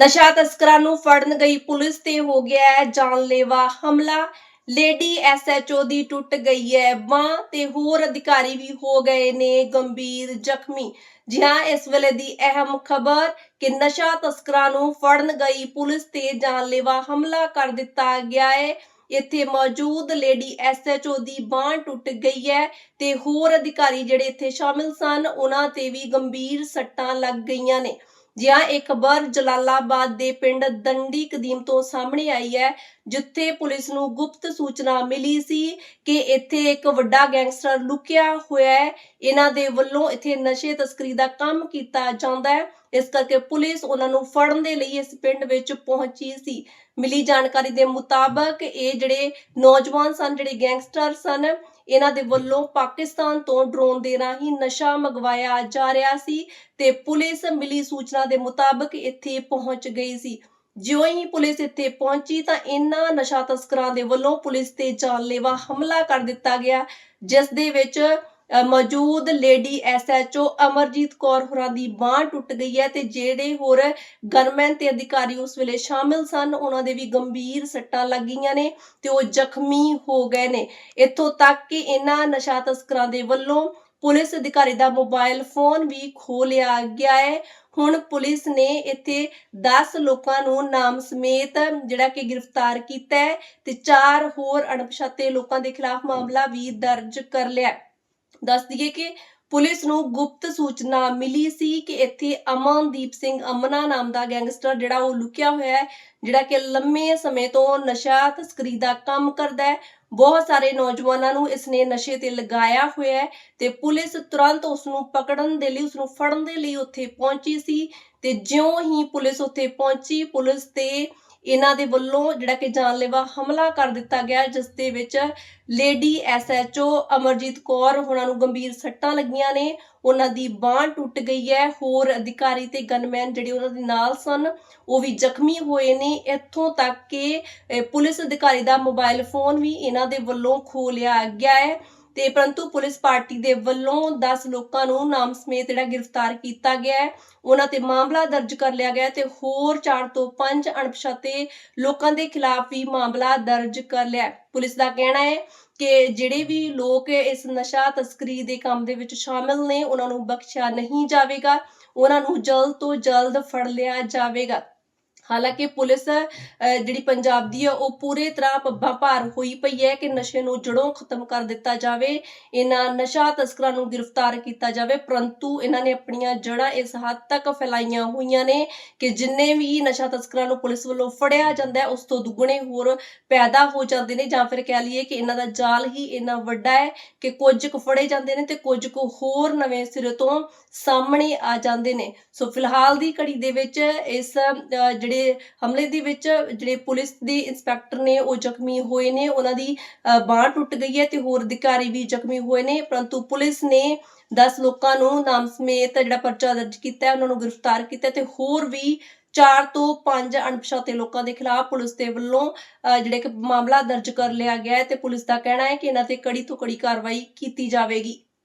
ਨਸ਼ਾ ਤਸਕਰਾਂ ਨੂੰ ਫੜਨ ਗਈ ਪੁਲਿਸ ਤੇ ਹੋ ਗਿਆ ਹੈ ਜਾਨਲੇਵਾ ਹਮਲਾ। ਲੇਡੀ ਐਸਐਚਓ ਦੀ ਟੁੱਟ ਗਈ ਹੈ ਬਾਂਹ ਤੇ ਹੋਰ ਅਧਿਕਾਰੀ ਵੀ ਹੋ ਗਏ ਨੇ ਗੰਭੀਰ ਜ਼ਖਮੀ। ਜੀ ਹਾਂ ਇਸ ਵੇਲੇ ਦੀ ਅਹਿਮ ਖਬਰ ਕਿ ਨਸ਼ਾ ਤਸਕਰਾਂ ਨੂੰ ਫੜਨ ਗਈ ਪੁਲਿਸ ਤੇ ਜਾਨਲੇਵਾ ਹਮਲਾ ਕਰ ਦਿੱਤਾ ਗਿਆ ਹੈ। ਇੱਥੇ ਮੌਜੂਦ ਲੇਡੀ ਐਸਐਚਓ ਦੀ ਬਾਂਹ ਟੁੱਟ ਗਈ ਹੈ ਤੇ ਹੋਰ ਅਧਿਕਾਰੀ ਜਿਹੜੇ ਇੱਥੇ ਸ਼ਾਮਿਲ ਸਨ, ਉਹਨਾਂ ਤੇ ਵੀ ਗੰਭੀਰ ਸੱਟਾਂ ਲੱਗ ਗਈਆਂ ਨੇ। ਜੀ ਹਾਂ ਇਹ ਖਬਰ ਜਲਾਲਾਬਾਦ ਦੇ ਪਿੰਡ ਦੰਡੀ ਕਦੀਮ ਤੋਂ ਸਾਹਮਣੇ ਆਈ ਹੈ, ਜਿੱਥੇ ਪੁਲਿਸ ਨੂੰ ਗੁਪਤ ਸੂਚਨਾ ਮਿਲੀ ਸੀ ਕਿ ਇੱਥੇ ਇੱਕ ਵੱਡਾ ਗੈਂਗਸਟਰ ਲੁਕਿਆ ਹੋਇਆ ਹੈ। ਇਹਨਾਂ ਦੇ ਵੱਲੋਂ ਇੱਥੇ ਨਸ਼ੇ ਤਸਕਰੀ ਦਾ ਕੰਮ ਕੀਤਾ ਜਾਂਦਾ ਹੈ। ਇਸ ਕਰਕੇ ਪੁਲਿਸ ਉਹਨਾਂ ਨੂੰ ਫੜਨ ਦੇ ਲਈ ਇਸ ਪਿੰਡ ਵਿੱਚ ਪਹੁੰਚੀ ਸੀ। ਮਿਲੀ ਜਾਣਕਾਰੀ ਦੇ ਮੁਤਾਬਕ ਇਹ ਜਿਹੜੇ ਨੌਜਵਾਨ ਸਨ, ਜਿਹੜੇ ਗੈਂਗਸਟਰ ਸਨ ਇਹਨਾਂ ਦੇ ਵੱਲੋਂ ਪਾਕਿਸਤਾਨ ਤੋਂ ਡਰੋਨ ਦੇ ਰਾਹੀਂ ਨਸ਼ਾ ਮੰਗਵਾਇਆ ਜਾ ਰਿਹਾ ਸੀ ਤੇ ਪੁਲਿਸ ਮਿਲੀ ਸੂਚਨਾ ਦੇ ਮੁਤਾਬਕ ਇੱਥੇ ਪਹੁੰਚ ਗਈ ਸੀ। ਜਿਉਂ ਹੀ ਪੁਲਿਸ ਇੱਥੇ ਪਹੁੰਚੀ ਤਾਂ ਇਹਨਾਂ ਨਸ਼ਾ ਤਸਕਰਾਂ ਦੇ ਵੱਲੋਂ ਪੁਲਿਸ ਤੇ ਜਾਨਲੇਵਾ ਹਮਲਾ ਕਰ ਦਿੱਤਾ ਗਿਆ, ਜਿਸ ਦੇ ਵਿੱਚ ਮੌਜੂਦ ਲੇਡੀ ਐਸਐਚਓ ਅਮਰਜੀਤ ਕੌਰ ਹੋਰਾਂ ਦੀ ਬਾਂਹ ਟੁੱਟ ਗਈ ਹੈ ਤੇ ਜਿਹੜੇ ਹੋਰ ਗਨਮੈਨ ਤੇ ਅਧਿਕਾਰੀ ਉਸ ਵੇਲੇ ਸ਼ਾਮਿਲ ਸਨ, ਉਹਨਾਂ ਦੇ ਵੀ ਗੰਭੀਰ ਸੱਟਾਂ ਲੱਗੀਆਂ ਨੇ ਤੇ ਉਹ ਜ਼ਖਮੀ ਹੋ ਗਏ ਨੇ ਇੱਥੋਂ ਤੱਕ ਕਿ ਇਹਨਾਂ ਨਸ਼ਾ ਤਸਕਰਾਂ ਦੇ ਵੱਲੋਂ ਪੁਲਿਸ ਅਧਿਕਾਰੀ ਦਾ ਮੋਬਾਈਲ ਫੋਨ ਵੀ ਖੋਹ ਲਿਆ ਗਿਆ ਹੈ ਹੁਣ ਪੁਲਿਸ ਨੇ ਇੱਥੇ 10 ਲੋਕਾਂ ਨੂੰ ਨਾਮ ਸਮੇਤ ਜਿਹੜਾ ਕਿ ਗ੍ਰਿਫਤਾਰ ਕੀਤਾ ਹੈ ਤੇ ਚਾਰ ਹੋਰ ਅਣਪਛਾਤੇ ਲੋਕਾਂ ਦੇ ਖਿਲਾਫ ਮਾਮਲਾ ਵੀ ਦਰਜ ਕਰ ਲਿਆ ਹੈ। ਦੱਸ ਦਈਏ ਕਿ ਪੁਲਿਸ ਨੂੰ ਗੁਪਤ ਸੂਚਨਾ ਮਿਲੀ ਸੀ ਕਿ ਇੱਥੇ ਅਮਨਦੀਪ ਸਿੰਘ ਅਮਨਾ ਨਾਮ ਦਾ ਗੈਂਗਸਟਰ ਜਿਹੜਾ ਉਹ ਲੁਕਿਆ ਹੋਇਆ ਹੈ, ਜਿਹੜਾ ਕਿ ਲੰਮੇ ਸਮੇਂ ਤੋਂ ਨਸ਼ਾ ਤਸਕਰੀ ਦਾ ਕੰਮ ਕਰਦਾ ਹੈ। ਬਹੁਤ ਸਾਰੇ ਨੌਜਵਾਨਾਂ ਨੂੰ ਇਸਨੇ ਨਸ਼ੇ ਤੇ ਲਗਾਇਆ ਹੋਇਆ ਹੈ ਤੇ ਪੁਲਿਸ ਤੁਰੰਤ ਉਸ ਨੂੰ ਪਕੜਨ ਦੇ ਲਈ ਉਸ ਨੂੰ ਫੜਨ ਦੇ ਲਈ ਉੱਥੇ ਪਹੁੰਚੀ ਸੀ ਤੇ ਜਿਉਂ ਹੀ ਪੁਲਿਸ ਉੱਥੇ ਪਹੁੰਚੀ, ਪੁਲਿਸ ਤੇ ਇਹਨਾਂ ਦੇ ਵੱਲੋਂ ਜਿਹੜਾ ਕਿ ਜਾਨਲੇਵਾ ਹਮਲਾ ਕਰ ਦਿੱਤਾ ਗਿਆ, ਜਿਸ ਦੇ ਵਿੱਚ ਲੇਡੀ ਐਸਐਚਓ ਅਮਰਜੀਤ ਕੌਰ ਉਹਨਾਂ ਨੂੰ ਗੰਭੀਰ ਸੱਟਾਂ ਲੱਗੀਆਂ ਨੇ, ਉਹਨਾਂ ਦੀ ਬਾਂਹ ਟੁੱਟ ਗਈ ਹੈ, ਹੋਰ ਅਧਿਕਾਰੀ ਤੇ ਗਨਮੈਨ ਜਿਹੜੇ ਉਹਨਾਂ ਦੇ ਨਾਲ ਸਨ, ਉਹ ਵੀ ਜ਼ਖਮੀ ਹੋਏ ਨੇ। ਇੱਥੋਂ ਤੱਕ ਕਿ ਪੁਲਿਸ ਅਧਿਕਾਰੀ ਦਾ ਮੋਬਾਈਲ ਫੋਨ ਵੀ ਇਹਨਾਂ ਦੇ ਵੱਲੋਂ ਖੋਲਿਆ ਗਿਆ ਹੈ। ਤੇ ਪਰੰਤੂ ਪੁਲਿਸ ਪਾਰਟੀ ਦੇ ਵੱਲੋਂ 10 ਲੋਕਾਂ ਨੂੰ ਨਾਮ ਸਮੇਤ ਜਿਹੜਾ ਗ੍ਰਿਫਤਾਰ ਕੀਤਾ ਗਿਆ ਹੈ, ਉਹਨਾਂ ਤੇ ਮਾਮਲਾ ਦਰਜ ਕਰ ਲਿਆ ਗਿਆ ਤੇ ਹੋਰ 4 ਤੋਂ 5 ਅਣਪਛਾਤੇ ਲੋਕਾਂ ਦੇ ਖਿਲਾਫ ਵੀ ਮਾਮਲਾ ਦਰਜ ਕਰ ਲਿਆ ਪੁਲਿਸ ਦਾ ਕਹਿਣਾ ਹੈ ਕਿ ਜਿਹੜੇ ਵੀ ਲੋਕ ਇਸ ਨਸ਼ਾ ਤਸਕਰੀ ਦੇ ਕੰਮ ਦੇ ਵਿੱਚ ਸ਼ਾਮਿਲ ਨੇ, ਉਹਨਾਂ ਨੂੰ ਬਖਸ਼ਿਆ ਨਹੀਂ ਜਾਵੇਗਾ, ਉਹਨਾਂ ਨੂੰ ਜਲਦ ਤੋਂ ਜਲਦ ਫੜ ਲਿਆ ਜਾਵੇਗਾ। ਹਾਲਾਂਕਿ ਪੁਲਿਸ ਜਿਹੜੀ ਪੰਜਾਬ ਦੀ ਹੈ ਉਹ ਪੂਰੇ ਤਰ੍ਹਾਂ ਪੱਬਾਂ ਭਾਰ ਹੋਈ ਪਈ ਹੈ ਕਿ ਨਸ਼ੇ ਨੂੰ ਜੜੋਂ ਖਤਮ ਕਰ ਦਿੱਤਾ ਜਾਵੇ। ਇਹਨਾਂ ਨਸ਼ਾ ਤਸਕਰਾਂ ਨੂੰ ਗ੍ਰਿਫਤਾਰ ਕੀਤਾ ਜਾਵੇ ਪਰੰਤੂ ਇਹਨਾਂ ਨੇ ਆਪਣੀਆਂ ਜੜ੍ਹਾਂ ਇਸ ਹੱਦ ਤੱਕ ਫੈਲਾਈਆਂ ਹੋਈਆਂ ਨੇ ਕਿ ਜਿੰਨੇ ਵੀ ਨਸ਼ਾ ਤਸਕਰਾਂ ਨੂੰ ਪੁਲਿਸ ਵੱਲੋਂ ਫੜਿਆ ਜਾਂਦਾ ਹੈ ਉਸ ਤੋਂ ਦੁੱਗਣੇ ਹੋਰ ਪੈਦਾ ਹੋ ਜਾਂਦੇ ਨੇ। ਜਾਂ ਫਿਰ ਕਹਿ ਲਈਏ ਕਿ ਇਹਨਾਂ ਦਾ ਜਾਲ ਹੀ ਇੰਨਾ ਵੱਡਾ ਹੈ ਕਿ ਕੁਝ ਕੁ ਫੜੇ ਜਾਂਦੇ ਨੇ ਤੇ ਕੁਝ ਕੁ ਹੋਰ ਨਵੇਂ ਸਿਰੇ ਤੋਂ ਸਾਹਮਣੇ ਆ ਜਾਂਦੇ ਨੇ। ਸੋ ਫਿਲਹਾਲ ਦੀ ਘੜੀ ਦੇ ਵਿੱਚ ਇਸ ਅਹ, ਜਿਹੜੇ ਹਮਲੇ ਦੇ ਵਿੱਚ ਜਿਹੜੇ ਪੁਲਿਸ ਦੇ ਇੰਸਪੈਕਟਰ ਨੇ ਉਹ ਜ਼ਖਮੀ ਹੋਏ ਨੇ। ਉਹਨਾਂ ਦੀ ਅਹ, ਟੁੱਟ ਗਈ ਹੈ ਤੇ ਹੋਰ ਅਧਿਕਾਰੀ ਵੀ ਜ਼ਖਮੀ ਹੋਏ ਨੇ। ਪਰੰਤੂ ਪੁਲਿਸ ਨੇ 10 ਲੋਕਾਂ ਨੂੰ ਨਾਮ ਸਮੇਤ ਜਿਹੜਾ ਪਰਚਾ ਦਰਜ ਕੀਤਾ ਹੈ ਉਹਨਾਂ ਨੂੰ ਗ੍ਰਿਫਤਾਰ ਕੀਤਾ ਤੇ ਹੋਰ ਵੀ 4 ਤੋਂ 5 ਅਣਪਛਾਤੇ ਲੋਕਾਂ ਦੇ ਖਿਲਾਫ ਪੁਲਿਸ ਦੇ ਵੱਲੋਂ ਜਿਹੜੇ ਕਿ ਮਾਮਲਾ ਦਰਜ ਕਰ ਲਿਆ ਗਿਆ ਹੈ ਤੇ ਪੁਲਿਸ ਦਾ ਕਹਿਣਾ ਹੈ ਕਿ ਇਹਨਾਂ ਤੇ ਕੜੀ ਤੋਂ ਕੜੀ ਕਾਰਵਾਈ ਕੀਤੀ ਜਾਵੇਗੀ।